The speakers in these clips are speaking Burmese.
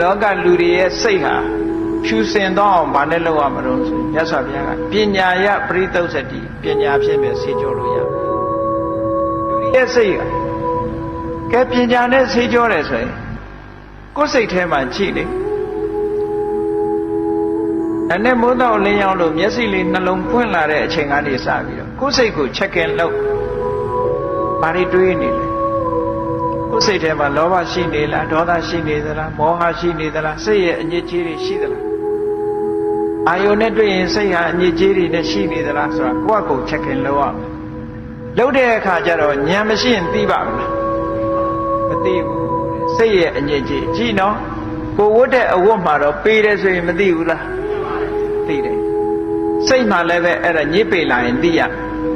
လောကလူတွေရဲ့စိတ်ဟာဖြူစင်တော့အောင်ဘာနဲ့လုပ်ရမလို့ဆိုရင်မြတ်စွာဘုရားကပညာယပရိသုတ်စတိပညာဖြင့်ပဲဆေးကြောလို့ရတယ်လူတွေရဲ့စိတ်ဟာကဲပညာနဲ့ဆေးကြောတယ်ဆိုရင်ကိုယ်စိတ်ထဲမှာကြည့်လေအဲ့နဲ့မိုးတော့လင်းရောက်လို့မျက်စိလေးနှလုံးပွင့်လာတဲ့အချိန်ကနေစပြီးတော့ကိုယ်စိတ်ကိုချက်ကင်လုပ်ဘာတွေတွေးနေလဲ ကိုယ်စိတ်ထဲမှာလောဘရှိနေလားဒေါသရှိနေသလားမောဟရှိနေသလားစိတ်ရဲ့အညစ်အကြေးတွေရှိသလားအာယုန်နဲ့တွေ့ရင်စိတ်ဟာအညစ်အကြေးတွေနဲ့ရှိနေသလားဆိုတာကိုယ့်အကိုချက်ကင်လုပ်ရမယ်လုပ်တဲ့အခါကျတော့ဉာဏ်မရှိရင်သိပါမလားမသိဘူးတဲ့စိတ်ရဲ့အညစ်အကြေးကြည့်နော်ကိုဝတ်တဲ့အဝတ်မှာတော့ပေးတယ်ဆိုရင်မသိဘူးလားသိတယ်စိတ်မှလည်းပဲအဲ့ဒါညစ်ပေလာရင်သိရ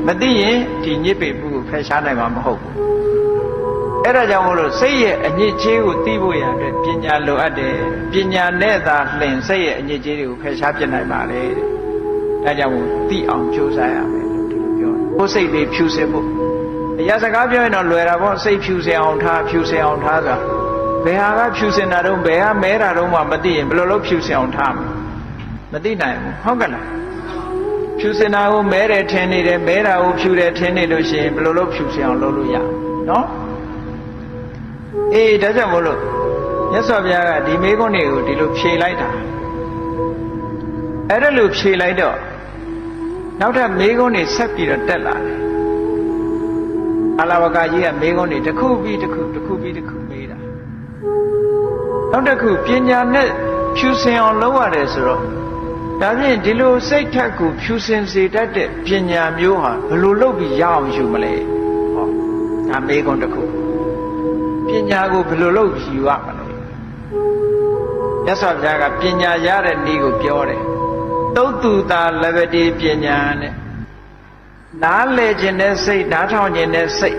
မသိရင်ဒီညစ်ပေမှုကိုဖယ်ရှားနိုင်မှာမဟုတ်ဘူး အဲ့ဒါကြောင့်မို့လို့စိတ်ရဲ့အညစ်အကြေးကိုသိဖို့ရတဲ့ပညာလိုအပ်တယ်ပညာနဲ့သာလှင်စိတ်ရဲ့အညစ်အကြေးတွေကိုဖယ်ရှားပြနိုင်ပါလေတဲ့ဒါကြောင့်မို့သိအောင်ကြိုးစားရမယ်လို့ဒီလိုပြောတယ်ကိုယ်စိတ်လေးဖြူစင်ဖို့အရာစကားပြောရင်တော့လွယ်တာပေါ့စိတ်ဖြူစင်အောင်ထားဖြူစင်အောင်ထားဆိုတာဘယ်ဟာကဖြူစင်တာတော့ဘယ်ဟာမဲတာတော့မှမသိရင်ဘယ်လိုလုပ်ဖြူစင်အောင်ထားမလဲမသိနိုင်ဘူးဟုတ်ကဲ့လားဖြူစင်တာကိုမဲတယ်ထင်နေတယ်မဲတာကိုဖြူတယ်ထင်နေလို့ရှိရင်ဘယ်လိုလုပ်ဖြူစင်အောင်လုပ်လို့ရနော် အေးဒါကြောင့်မို့လို့မြတ်စွာဘုရားကဒီမေခွန်းတွေကိုဒီလိုဖြေလိုက်တာအဲ့ဒါလို့ဖြေလိုက်တော့နောက်ထပ်မေခွန်းတွေဆက်ပြီးတော့တက်လာတယ်အလာဝကကြီးကမေခွန်းတွေတစ်ခုပြီးတစ်ခုတစ်ခုပြီးတစ်ခုမေးတာနောက်တစ်ခုပညာနဲ့ဖြူစင်အောင်လုပ်ရတယ်ဆိုတော့ဒါဖြင့်ဒီလိုစိတ်ထက်ကိုဖြူစင်စေတတ်တဲ့ပညာမျိုးဟာဘယ်လိုလုပ်ပြီးရအောင်ယူမလဲဟောဒါမေခွန်းတစ်ခု ပညာကိုဘယ်လိုလုပ်ယူရမလဲမြတ်စွာဘုရားကပညာရတဲ့နည်းကိုပြောတယ်သုတ်တူတာလဘတိပညာနဲ့နားလေခြင်းတဲ့စိတ်နားထောင်ခြင်းတဲ့စိတ်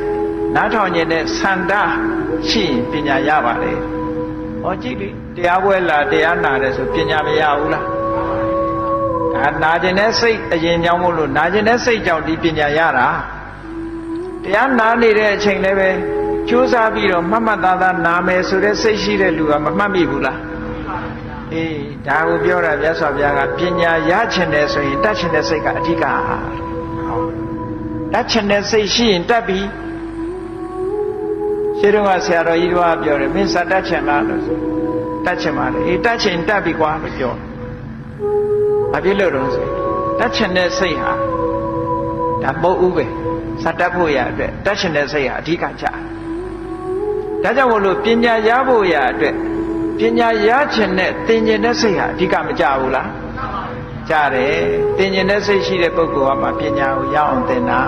နားထောင်ခြင်းတဲ့ဆန္ဒရှိရင်ပညာရပါလေဟောကြည့်လေတရားပွဲလာတရားနာတယ်ဆိုပညာမရဘူးလားဒါနာခြင်းတဲ့စိတ်အရင်ကြောင့်မို့လို့နာခြင်းတဲ့စိတ်ကြောင့်ဒီပညာရတာတရားနာနေတဲ့အချိန်လည်းပဲ ကြိုးစားပြီးတော့မှတ်မှတ်သားသားနာမယ်ဆိုတဲ့စိတ်ရှိတဲ့လူကမမှတ်မိဘူးလားအေးဒါကိုပြောတာမြတ်စွာဘုရားကပညာရချင်တယ်ဆိုရင်တတ်ချင်တဲ့စိတ်ကအဓိကဟုတ်တတ်ချင်တဲ့စိတ်ရှိရင်တတ်ပြီရှင်းတော့ကဆရာတော်ကြီးတို့ကပြောတယ်မင်းစတတ်ချင်လားလို့ဆိုတတ်ချင်ပါလေအေးတတ်ချင်တတ်ပြီကွာလို့ပြောဘာဖြစ်လို့တော့ဆိုတတ်ချင်တဲ့စိတ်ဟာဒါမဟုတ်ဘူးပဲစတတ်ဖို့ရအတွက်တတ်ချင်တဲ့စိတ်ဟာအဓိကကြ ဒါကြောင့်မို့လို့ပညာရဖို့ရအတွက်ပညာရချင်တဲ့သင်ကျင်တဲ့စိတ်ဟာအဓိကမကြဘူးလားကြတယ်သင်ကျင်တဲ့စိတ်ရှိတဲ့ပုဂ္ဂိုလ်ကမှပညာကိုရအောင်သင်တာ